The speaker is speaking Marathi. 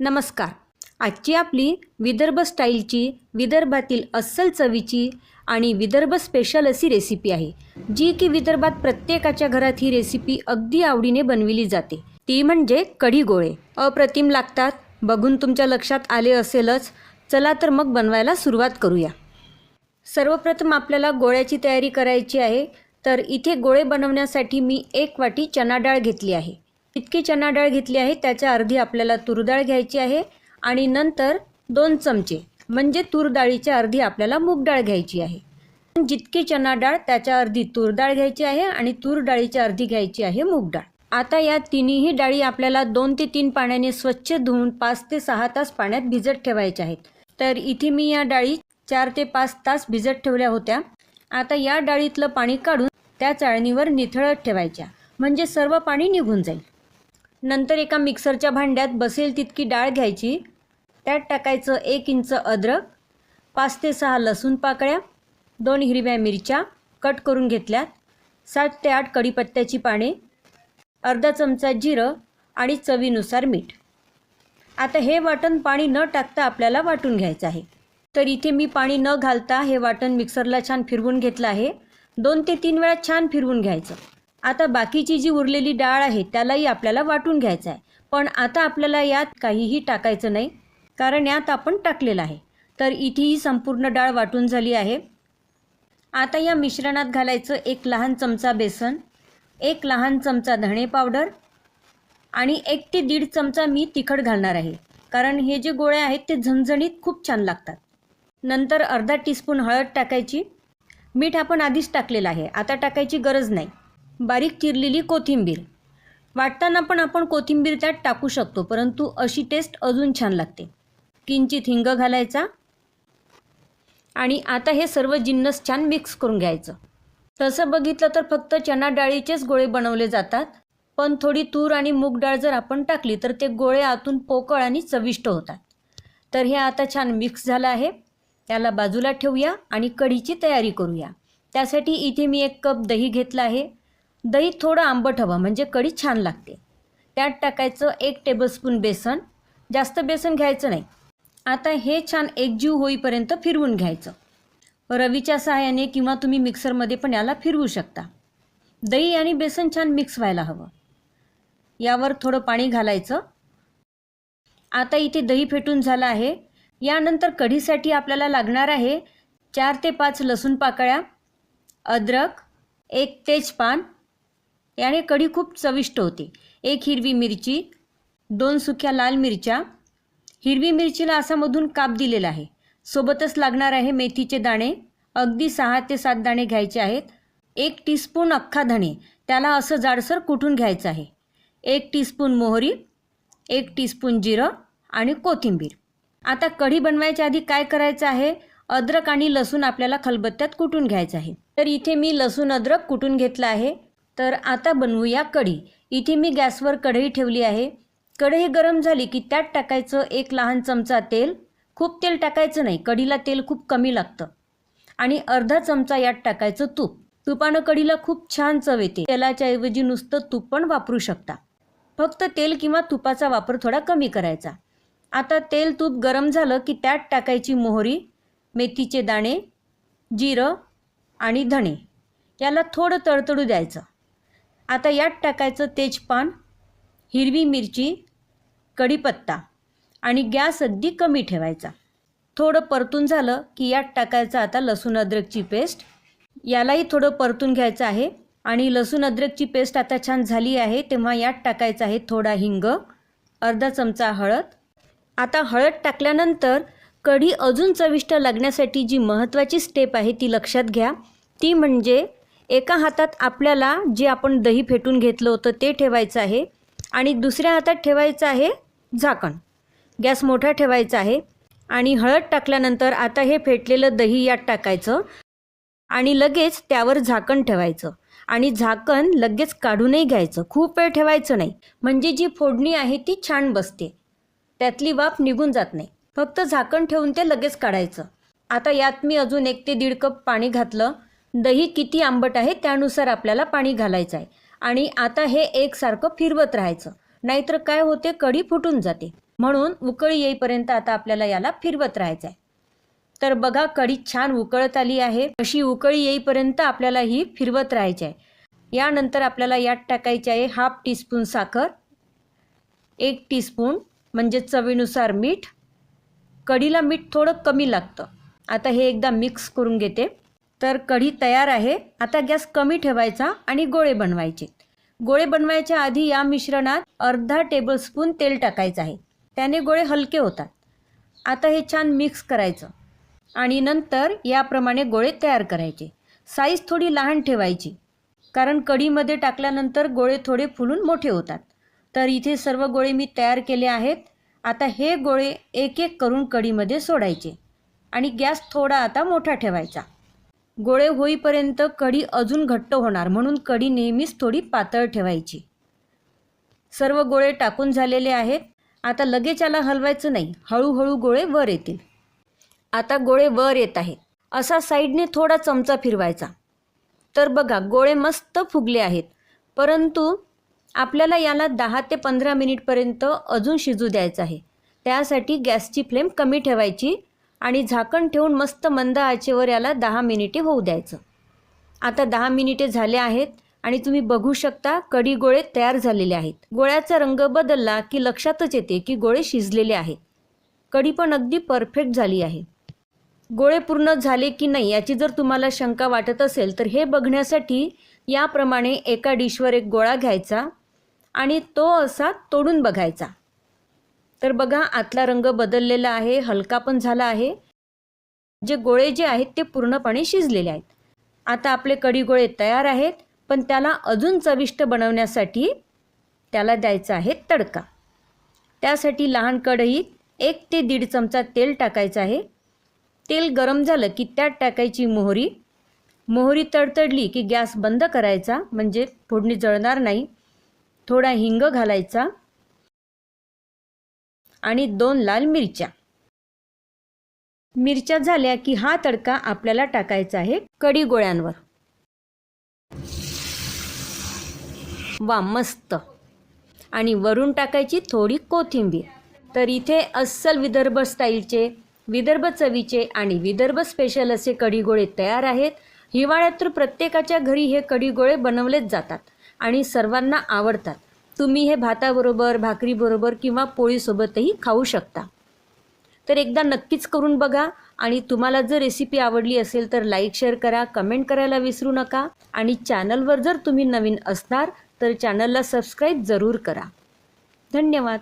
नमस्कार. आजची आपली विदर्भ स्टाईलची विदर्भातील अस्सल चवीची आणि विदर्भ स्पेशल अशी रेसिपी आहे जी की विदर्भात प्रत्येकाच्या घरात ही रेसिपी अगदी आवडीने बनविली जाते. ती म्हणजे कढी गोळे. अप्रतिम लागतात. बघून तुमच्या लक्षात आले असेलच. चला तर मग बनवायला सुरुवात करूया. सर्वप्रथम आपल्याला गोळ्याची तयारी करायची आहे. तर इथे गोळे बनवण्यासाठी मी एक वाटी चना डाळ घेतली आहे. इतकी चना डाळ घेतली आहे त्याच्या अर्धी आपल्याला तूर डाळ घ्यायची आहे आणि नंतर दोन चमचे म्हणजे तूर डाळीच्या अर्धी आपल्याला मूग डाळ घ्यायची आहे. जितकी चना डाळ त्याच्या अर्धी तूर डाळ घ्यायची आहे आणि तूर डाळीच्या अर्धी घ्यायची आहे मूग डाळ आता या तिन्ही डाळी आपल्याला दोन ते तीन पाण्याने स्वच्छ धुवून पाच ते सहा तास पाण्यात भिजत ठेवायच्या आहेत. तर इथे मी या डाळी चार ते पाच तास भिजत ठेवल्या होत्या. आता या डाळीतलं पाणी काढून त्या चाळणीवर निथळत ठेवायच्या. म्हणजे सर्व पाणी निघून जाईल. नंतर एका मिक्सरच्या भांड्यात बसेल तितकी डाळ घ्यायची. त्यात टाकायचं एक इंच अद्रक पाच ते सहा लसूण पाकळ्या दोन हिरव्या मिरच्या कट करून घेतल्यात सात ते आठ कढीपत्त्याची पाने अर्धा चमचा जिरं आणि चवीनुसार मीठ. आता हे वाटण पाणी न टाकता आपल्याला वाटून घ्यायचं आहे. तर इथे मी पाणी न घालता हे वाटण मिक्सरला छान फिरवून घेतलं आहे. दोन ते तीन वेळा छान फिरवून घ्यायचं. आता बाकीची जी उरलेली डाळ आहे त्यालाही आपल्याला वाटून घ्यायचं आहे. पण आता आपल्याला यात काहीही टाकायचं नाही कारण यात आपण टाकलेलं आहे. तर इथे ही संपूर्ण डाळ वाटून झाली आहे. आता या मिश्रणात घालायचं एक लहान चमचा बेसन एक लहान चमचा धणे पावडर आणि एक ते दीड चमचा मी तिखट घालणार आहे कारण हे जे गोळे आहेत ते झणझणीत खूप छान लागतात. नंतर अर्धा टीस्पून हळद टाकायची. मीठ आपण आधीच टाकलेलं आहे आता टाकायची गरज नाही. बारीक चिरलेली कोथिंबीर. वाटताना पण आपण कोथिंबीर त्यात टाकू शकतो परंतु अशी टेस्ट अजून छान लागते. किंचित हिंग घालायचा. आणि आता हे सर्व जिन्नस छान मिक्स करून घ्यायचं. तसं बघितलं तर फक्त चना डाळीचेच गोळे बनवले जातात. पण थोडी तूर आणि मूग डाळ जर आपण टाकली तर ते गोळे आतून पोकळ आणि चविष्ट होतात. तर हे आता छान मिक्स झालं आहे. त्याला बाजूला ठेवूया आणि कढीची तयारी करूया. त्यासाठी इथे मी एक कप दही घेतलं आहे. दही थोडं आंबट हवं म्हणजे कढी छान लागते. त्यात टाकायचं एक टेबलस्पून बेसन. जास्त बेसन घ्यायचं नाही. आता हे छान एकजीव होईपर्यंत फिरवून घ्यायचं. रवीच्या सहाय्याने किंवा तुम्ही मिक्सरमध्ये पण याला फिरवू शकता. दही आणि बेसन छान मिक्स व्हायला हवं. यावर थोडं पाणी घालायचं. आता इथे दही फेटून झालं आहे. यानंतर कढीसाठी आपल्याला लागणार आहे चार ते पाच लसूण पाकळ्या अद्रक एक तेजपान याने कढी खूप चविष्ट होते. एक हिरवी मिरची दोन सुक्या लाल मिरच्या. हिरवी मिरचीला असा मधून काप दिलेला आहे. सोबतच लागणार आहे मेथीचे दाणे. अगदी सहा ते सात दाणे घ्यायचे आहेत. एक टीस्पून अख्खा धणे. त्याला असं जाडसर कुठून घ्यायचं आहे? एक टीस्पून मोहरी एक टीस्पून जिरं आणि कोथिंबीर. आता कढी बनवायच्या आधी काय करायचं आहे? अद्रक आणि लसूण आपल्याला खलबत्त्यात कुटून घ्यायचं आहे? तर इथे मी लसूण अद्रक कुटून घेतलं आहे? तर आता बनवूया कढी. इथे मी गॅसवर कढई ठेवली आहे. कढई गरम झाली की त्यात टाकायचं एक लहान चमचा तेल. खूप तेल टाकायचं नाही कढीला तेल खूप कमी लागतं. आणि अर्धा चमचा यात टाकायचं तूप. तुपानं कढीला खूप छान चव येते. तेलाच्या ऐवजी नुसतं तूप पण वापरू शकता. फक्त तेल किंवा तुपाचा वापर थोडा कमी करायचा. आता तेल तूप गरम झालं की त्यात टाकायची मोहरी मेथीचे दाणे जिरं आणि धणे. याला थोडं तडतडू द्यायचं. आता यात टाकायचं तेजपान हिरवी मिरची कढीपत्ता आणि गॅस अगदी कमी ठेवायचा. थोडं परतून झालं की यात टाकायचं आता लसूण अद्रकची पेस्ट. यालाही थोडं परतून घ्यायचं आहे आणि लसूण अद्रकची पेस्ट आता छान झाली आहे तेव्हा यात टाकायचं आहे थोडा हिंग अर्धा चमचा हळद. आता हळद टाकल्यानंतर कढी अजून चविष्ट लागण्यासाठी जी महत्त्वाची स्टेप आहे ती लक्षात घ्या. ती म्हणजे एका हातात आपल्याला जे आपण दही फेटून घेतलं होतं ते ठेवायचं आहे आणि दुसऱ्या हातात ठेवायचं आहे झाकण. गॅस मोठा ठेवायचा आहे आणि हळद टाकल्यानंतर आता हे फेटलेलं दही यात टाकायचं आणि लगेच त्यावर झाकण ठेवायचं. आणि झाकण लगेच काढूनही घ्यायचं. खूप वेळ ठेवायचं नाही. म्हणजे जी फोडणी आहे ती छान बसते. त्यातली वाफ निघून जात नाही. फक्त झाकण ठेवून ते लगेच काढायचं. आता यात मी अजून एक ते दीड कप पाणी घातलं. दही किती आंबट आहे त्यानुसार आपल्याला पाणी घालायचं आहे. आणि आता हे एकसारखं फिरवत राहायचं. नाहीतर काय होते कढी फुटून जाते. म्हणून उकळी येईपर्यंत आता आपल्याला याला फिरवत राहायचं आहे. तर बघा कढी छान उकळत आली आहे. अशी उकळी येईपर्यंत आपल्याला ही फिरवत राहायची आहे. यानंतर आपल्याला यात टाकायची आहे हाफ टीस्पून साखर एक टीस्पून म्हणजे चवीनुसार मीठ. कढीला मीठ थोडं कमी लागतं. आता हे एकदा मिक्स करून घेते. तर कढी तयार आहे. आता गॅस कमी ठेवायचा आणि गोळे बनवायचे. गोळे बनवायच्या आधी या मिश्रणात अर्धा टेबलस्पून तेल टाकायचं आहे. त्याने गोळे हलके होतात. आता हे छान मिक्स करायचं. आणि नंतर याप्रमाणे गोळे तयार करायचे. साईज थोडी लहान ठेवायची. कारण कढीमध्ये टाकल्यानंतर गोळे थोडे फुलून मोठे होतात. तर इथे सर्व गोळे मी तयार केले आहेत. आता हे गोळे एक एक करून कढीमध्ये सोडायचे. आणि गॅस थोडा आता मोठा ठेवायचा. गोळे होईपर्यंत कढी अजून घट्ट होणार म्हणून कढी नेहमीच थोडी पातळ ठेवायची. सर्व गोळे टाकून झालेले आहेत. आता लगेच याला हलवायचं नाही हळूहळू गोळे वर येतील. आता गोळे वर येत आहेत. असा साईडने थोडा चमचा फिरवायचा. तर बघा गोळे मस्त फुगले आहेत. परंतु आपल्याला याला दहा ते पंधरा मिनिटपर्यंत अजून शिजू द्यायचं आहे. त्यासाठी गॅसची फ्लेम कमी ठेवायची. आणि झाकण ठेवून मस्त मंद आचेवर याला दहा मिनिटे होऊ द्यायचं. आता दहा मिनिटे झाले आहेत आणि तुम्ही बघू शकता कढी गोळे तयार झालेले आहेत. गोळ्याचा रंग बदलला की लक्षातच येते की गोळे शिजलेले आहेत. कढी पण अगदी परफेक्ट झाली आहे. गोळे पूर्ण झाले की नाही याची जर तुम्हाला शंका वाटत असेल तर हे बघण्यासाठी याप्रमाणे एका डिशवर एक गोळा घ्यायचा आणि तो असा तोडून बघायचा. तर बघा आतला रंग बदललेला आहे हलका पण झाला आहे. जे गोळे जे आहेत ते पूर्णपणे शिजलेले आहेत. आता आपले कढी गोळे तयार आहेत पण त्याला अजून चविष्ट बनवण्यासाठी त्याला द्यायचा आहे तडका. त्यासाठी लहान कढईत एक ते दीड चमचा तेल टाकायचं आहे. तेल गरम झालं की त्यात टाकायची मोहरी. मोहरी तडतडली की गॅस बंद करायचा म्हणजे फोडणी जळणार नाही. थोडा हिंग घालायचा. आणि दोन लाल मिरच्या. मिरच्या झाल्या की हा तडका आपल्याला टाकायचा आहे कडी गोळ्यांवर. वा मस्त. आणि वरून टाकायची थोडी कोथिंबीर. तर इथे अस्सल विदर्भ स्टाईलचे विदर्भ चवीचे आणि विदर्भ स्पेशल असे कढीगोळे तयार आहेत. हिवाळ्यात तर प्रत्येकाच्या घरी हे कढीगोळे बनवलेच जातात आणि सर्वांना आवडतात. तुम्ही हे भाताबरोबर भाकरीबरोबर किंवा पोळीसोबतही खाऊ शकता. तर एकदा नक्कीच करून बघा आणि तुम्हाला जर रेसिपी आवडली असेल तर लाईक शेअर करा कमेंट करायला विसरू नका आणि चॅनलवर जर तुम्ही नवीन असणार तर चॅनलला सबस्क्राईब जरूर करा. धन्यवाद.